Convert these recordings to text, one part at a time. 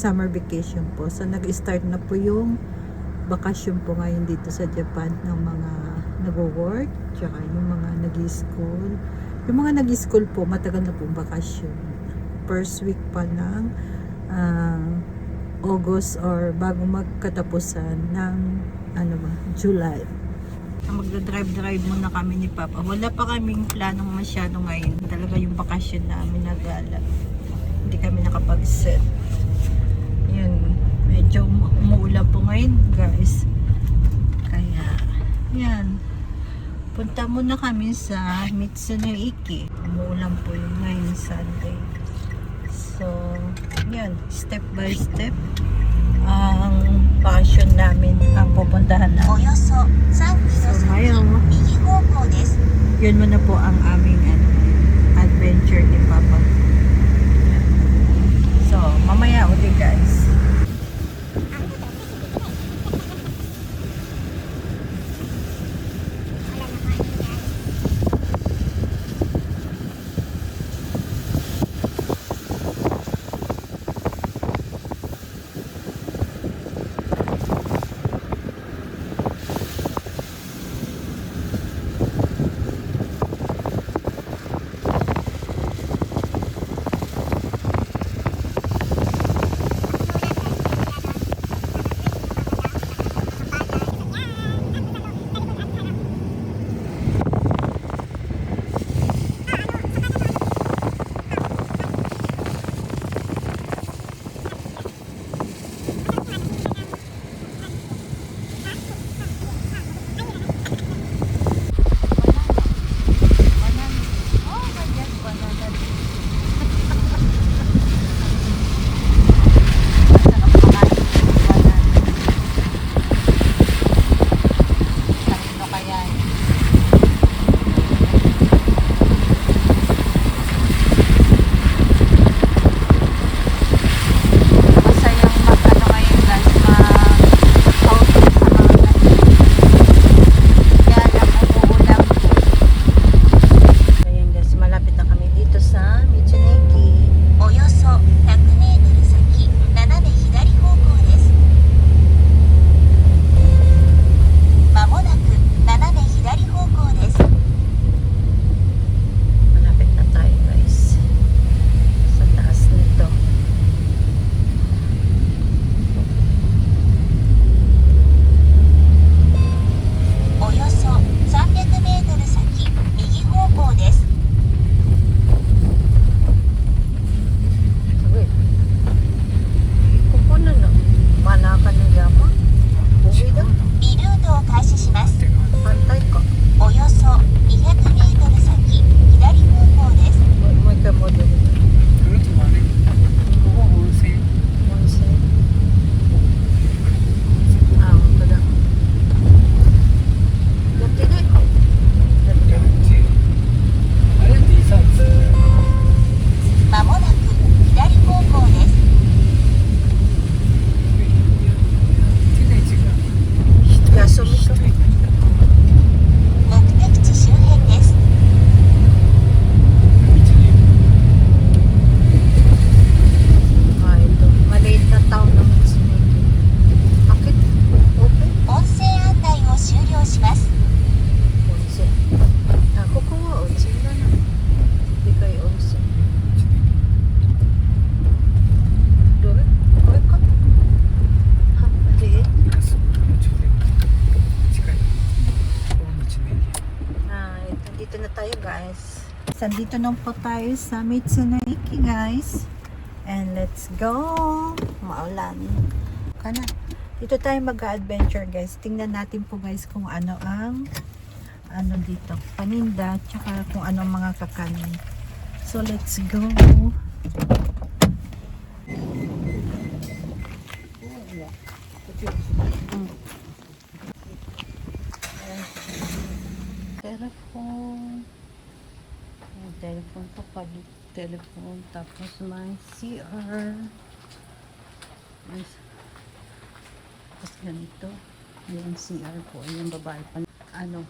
summer vacation po. So nag-start na po yung bakasyon po ngayon dito sa Japan ng mga nagwo-work, tsaka yung mga nag-school. Yung mga nag-school po, matagal na po bakasyon. First week pa ng ah, August or bago magkatapusan ng ano ba, July. Magdadrive-drive muna kami ni Papa. Wala pa kaming planong masyado ngayon. Talaga yung bakasyon namin nagala. Hindi kami nakapag-set medyo umuulan po ngayon guys. Kaya yan. Punta muna kami sa Mitsunoiki umuulan po yung ngayon Sunday. So yan. Step by step ang passion namin ang pupuntahan namin so ngayon yun muna po ang aming ano, adventure ni Papa. So mamaya ulit guys. Sandito na po tayo sa Mitsunaki guys. And let's go! Maulan. Kana. Dito tayo mag-adventure guys. Tingnan natin po guys kung ano ang ano dito. Paninda. Tsaka kung anong mga kakanin. So let's go! Telephone. Telephone pa public telephone. Tapos may CR. May tapos ganito. Yung CR po. Yung babae pa. Ano?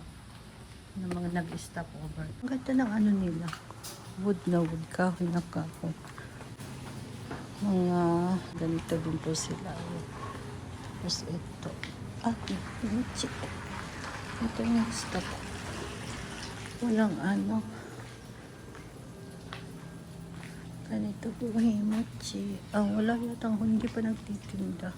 Ng mga nag-stop over. Ang ganda ng ano nila. Wood na wood. Kahoy na kahoy. mga ganito din po sila. Tapos ito. Ah, himochi. Ito yung stock. Walang ano. Ganito po himochi. Ah, wala yata hindi pa nagtitinda.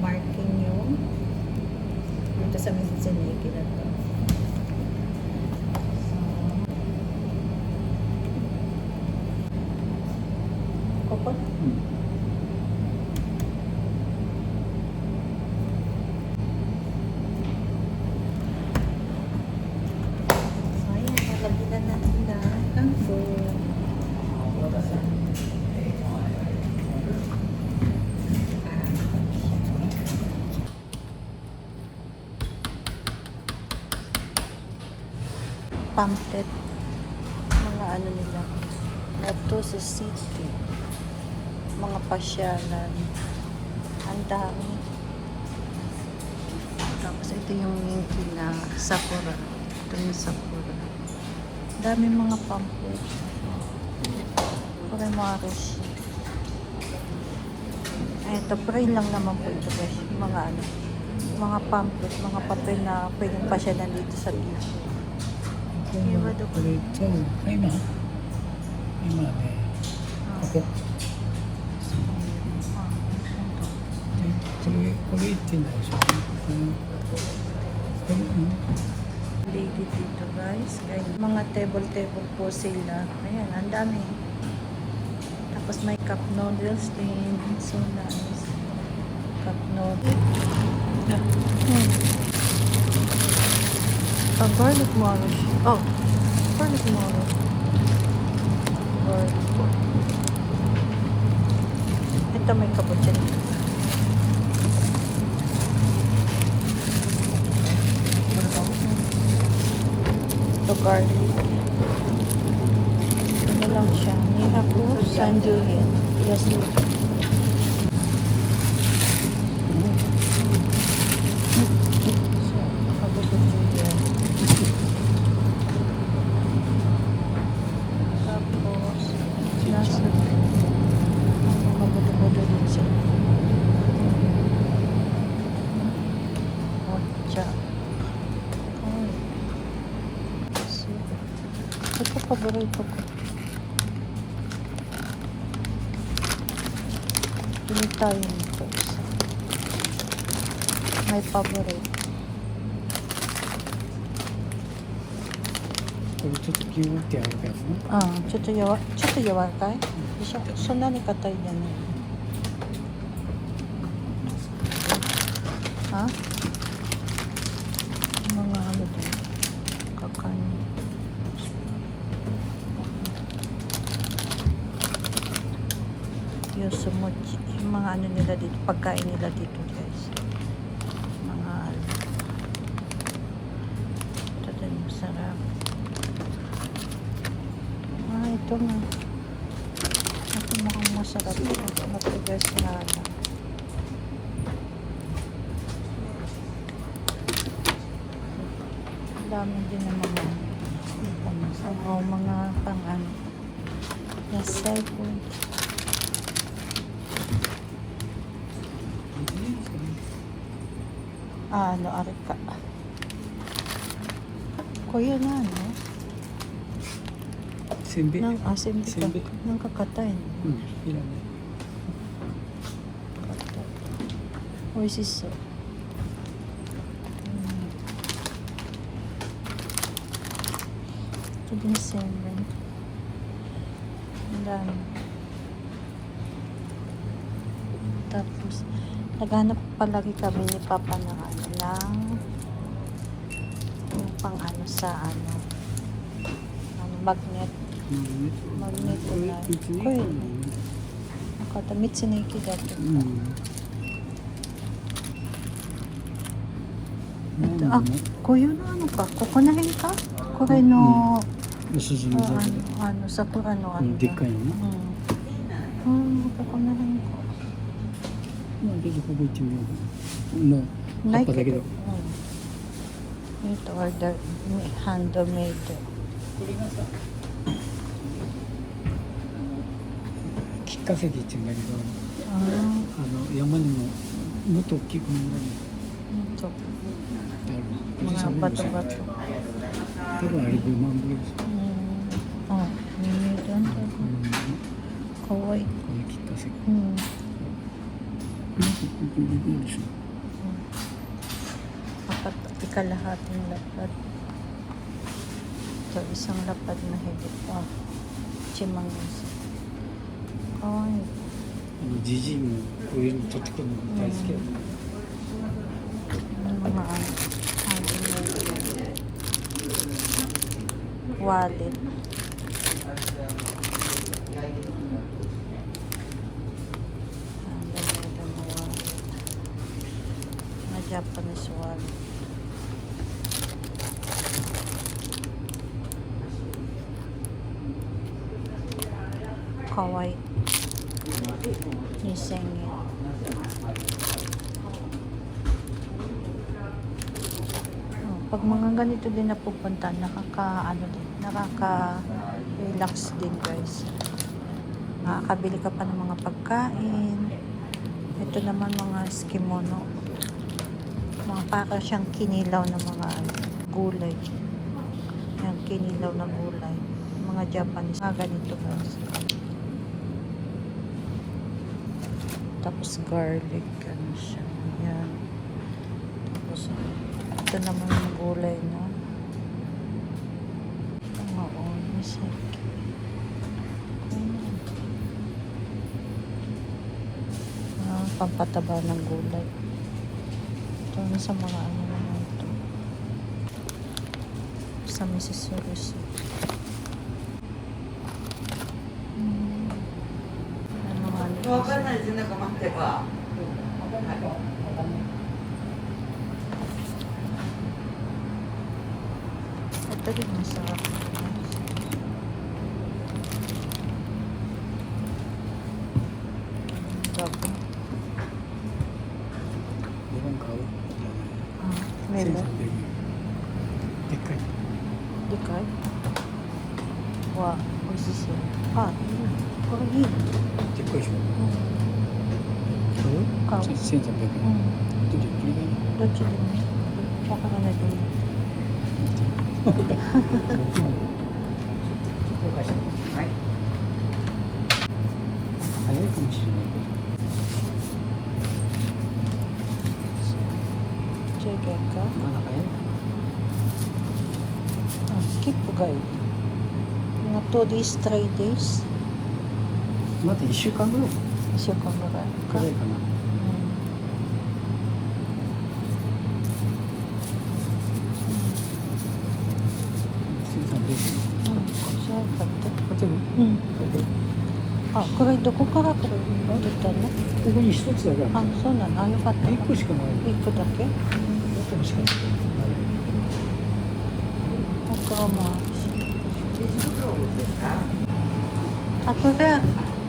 Marking yung dito sa Mitsuniki na to. Kopot? Ayan, nalagyan na natin na ang food. Pamphlet. Mga ano nila. Ito sa city mga pasyalan. Ang dami. Tapos ito yung linky na sakura. Ito yung sakura. Dami mga pamphlet. Pare mga rush. Ito pray lang naman po ito guys. Mga ano mga pamphlet mga papel na pwedeng pasyalan dito sa れ今どここれちょうど今今ねここでこれこれ1点だでしょこのこれうん lady dito guys. Ganyan. Mga table-table po sila. Ayan, ang dami. Tapos may cup noodles din. So nice. Cup noodles. Hmm. Ah, garlic malish. Oh, garlic malish. Garlic. Ito may cappuccino. Ito garlic. Ano lang siya. Ni ako, sanduyan. Yes, Kabubuyan. Pili tayo nito isa. May paborito. これちょっとギューってやるやつね Ah, ちょっとやわ、ちょっと柔らかい？でしょ？そんなに硬いじゃない。Ha? Pagkain nila dito guys. Mga ano. Ito din masarap. Ah, ito nga. Ito mukhang masarap. Ito matigas na ano. Ang dami din ng mga mga pang ano. Yes, ano arika kuya na ano simbi. Ng asimbi ah, simbi. Ka, ng kakatay hmm, ilan kakatay oy siso hmm. sabi ni ang tapos naghanap palagi kami ni Papa ng ano ng yung pang ano sa ano ano magnet. Magnet. Na coil nakatamit siniki dati mm. ito ah kuyo no ano ka kukunahin ka kuyo no uh, ano, ano sa ano, ano ano hindi kayo? Mm. 음, 그거는 뭐 이게 보고 있지 뭐. 뭐. ないけど、うん、いいとだハンドメイド。これがさ吉って言うんだけどあの山にももっと大きくもるもっと。あれ5万ぐらいうん。あ耳どんどん。かわいい。この吉化石うん、うん。しょう Apat, ikalahating lapad. Ito, isang lapad na higit pa. Chimangos. Kawaii. あのじじいもこういうの取ってくるの大好きやね、 Yung mga ano, handmade. Wallet. Pag mga ganito din na pupunta, nakaka, ano din, nakaka-relax din guys. Makakabili ka pa ng mga pagkain. Ito naman mga skimono. Mga para siyang kinilaw na mga gulay. Yan, kinilaw na gulay. Mga Japanese. Mga ganito guys. Tapos garlic, ano siya. Yan. Tapos, ito naman yung gulay na. Mga orange. Ah, pampataba ng gulay. Ito na sa mga ano naman ito. Sa Mrs. Service. Hmm. Ano nga? Ano nga? Ano nga? Ano nga? Ano? よ、なんか待 あと1週間ぐらい。1週間ぐらいか,いかな、うん、あこれどこから来る出たの？ここに一つだけあある、そうなの？あ、よかった。1個しかない一個だけ？1個しかない Ako mo. Ah, これ、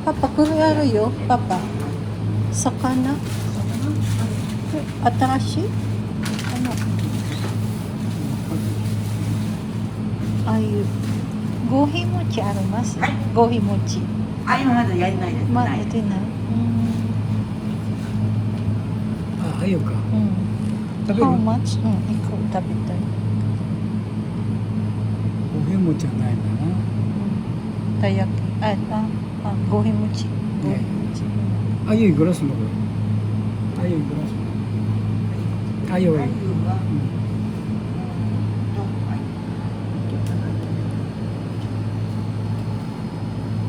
パパ、これあるよ、パパ。魚？新しい？あの、ああいう、ゴヒモチあります？はいゴヒモチ。あ、今まだやりないです。まあ、ない出てない？ああゆか。うん。食べる？How much? うん、一個食べたい？おへもじゃないんだな。たい焼き。あ、あ、あ、ゴヒモチ。ゴヒモチ。あゆいグラスのこれ。あゆいグラスあゆい。あゆは、うん。どはい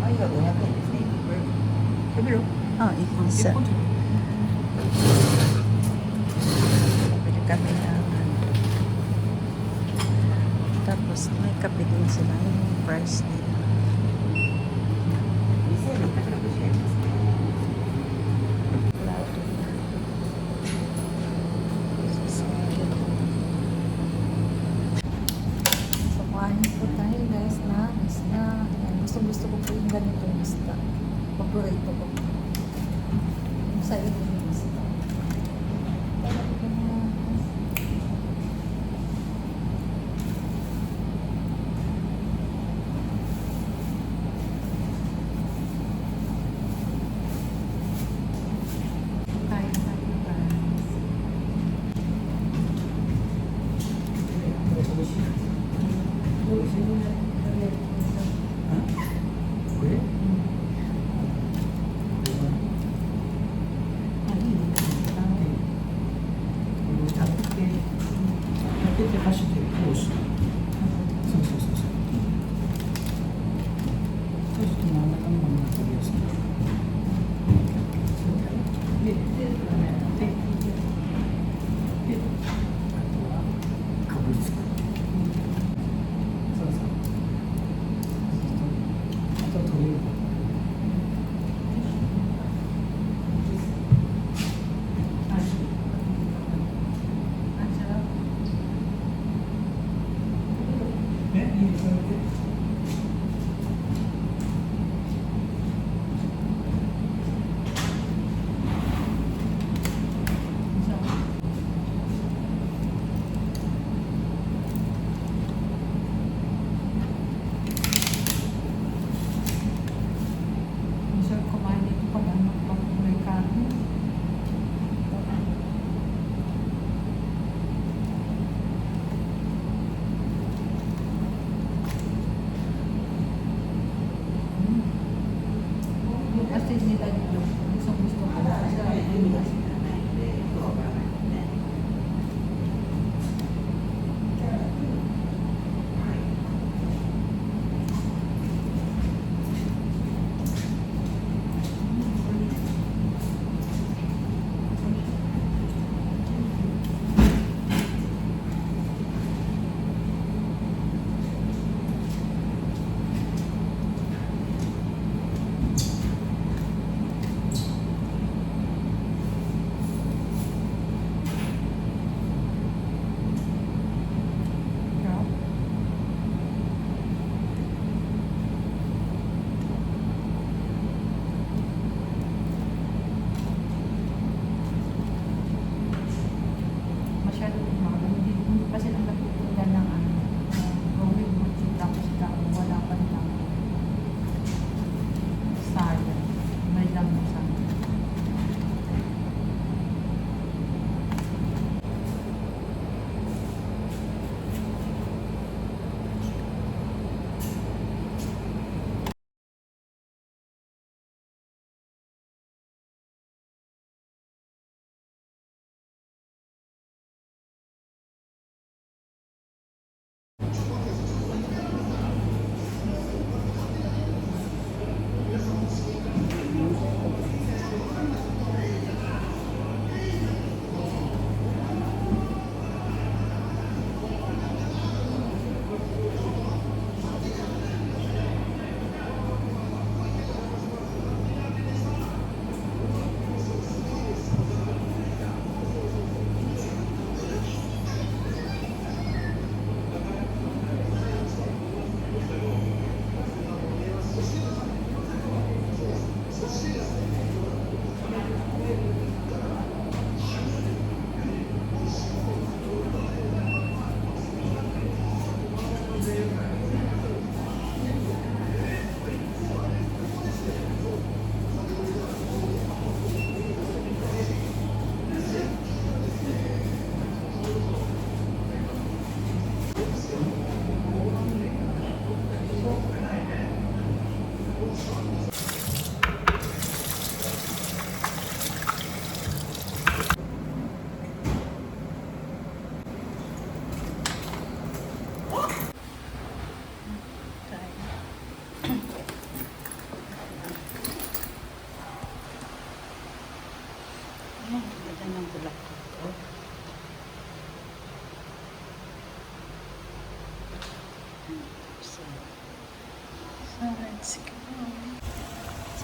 あゆは500円ですね。食 Ah, Kape din sila yung price nila.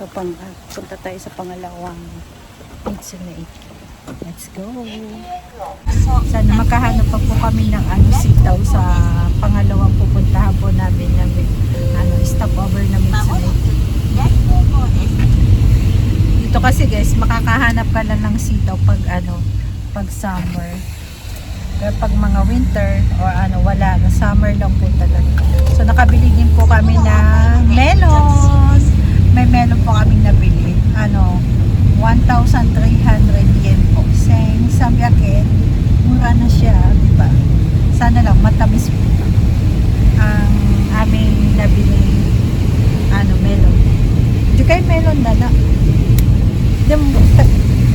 So, pang, uh, punta tayo sa pangalawang pizza na ito. Let's go! Sana makahanap pa po kami ng ano, sitaw sa pangalawang pupuntahan po namin na ano, stopover na pizza na ito. Dito kasi guys, makakahanap ka lang ng sitaw pag ano, pag summer. Pero pag mga winter or ano, wala na. Summer lang po talaga. So, nakabili din po kami ng melon. May melon po kaming nabili. Ano, 1,300 yen po. Same samyaket. Mura na siya, di ba? Sana lang matamis po. Ang aming nabili ano, melon. Di kayo melon na na. Di mo,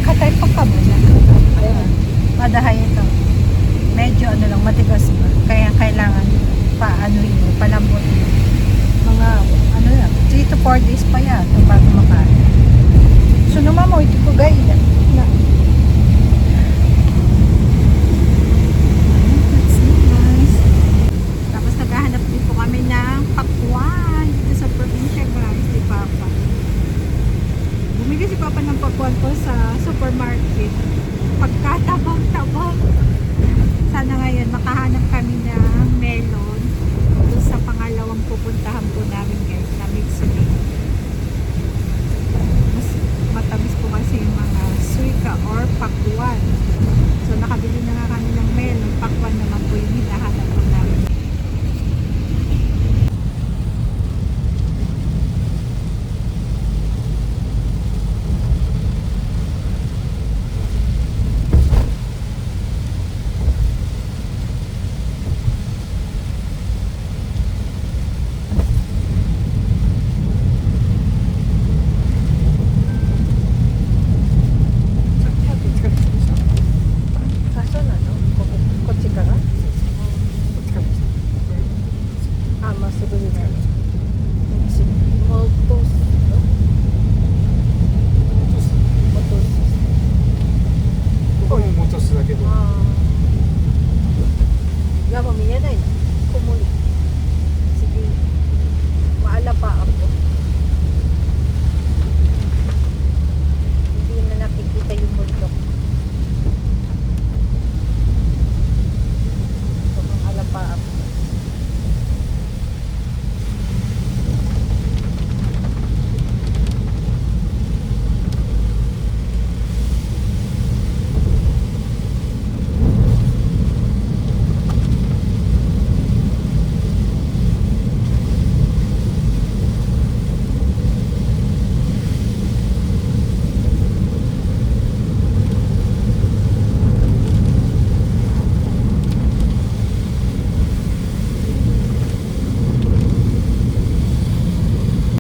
katay pa ka ba na? Madahay ito. Medyo ano lang, matigas ba? Kaya kailangan paanohin mo, palambutin mo. Mga, ano lang, 3 to 4 days pa yan bago makain. So, naman mo, ito ko gaya.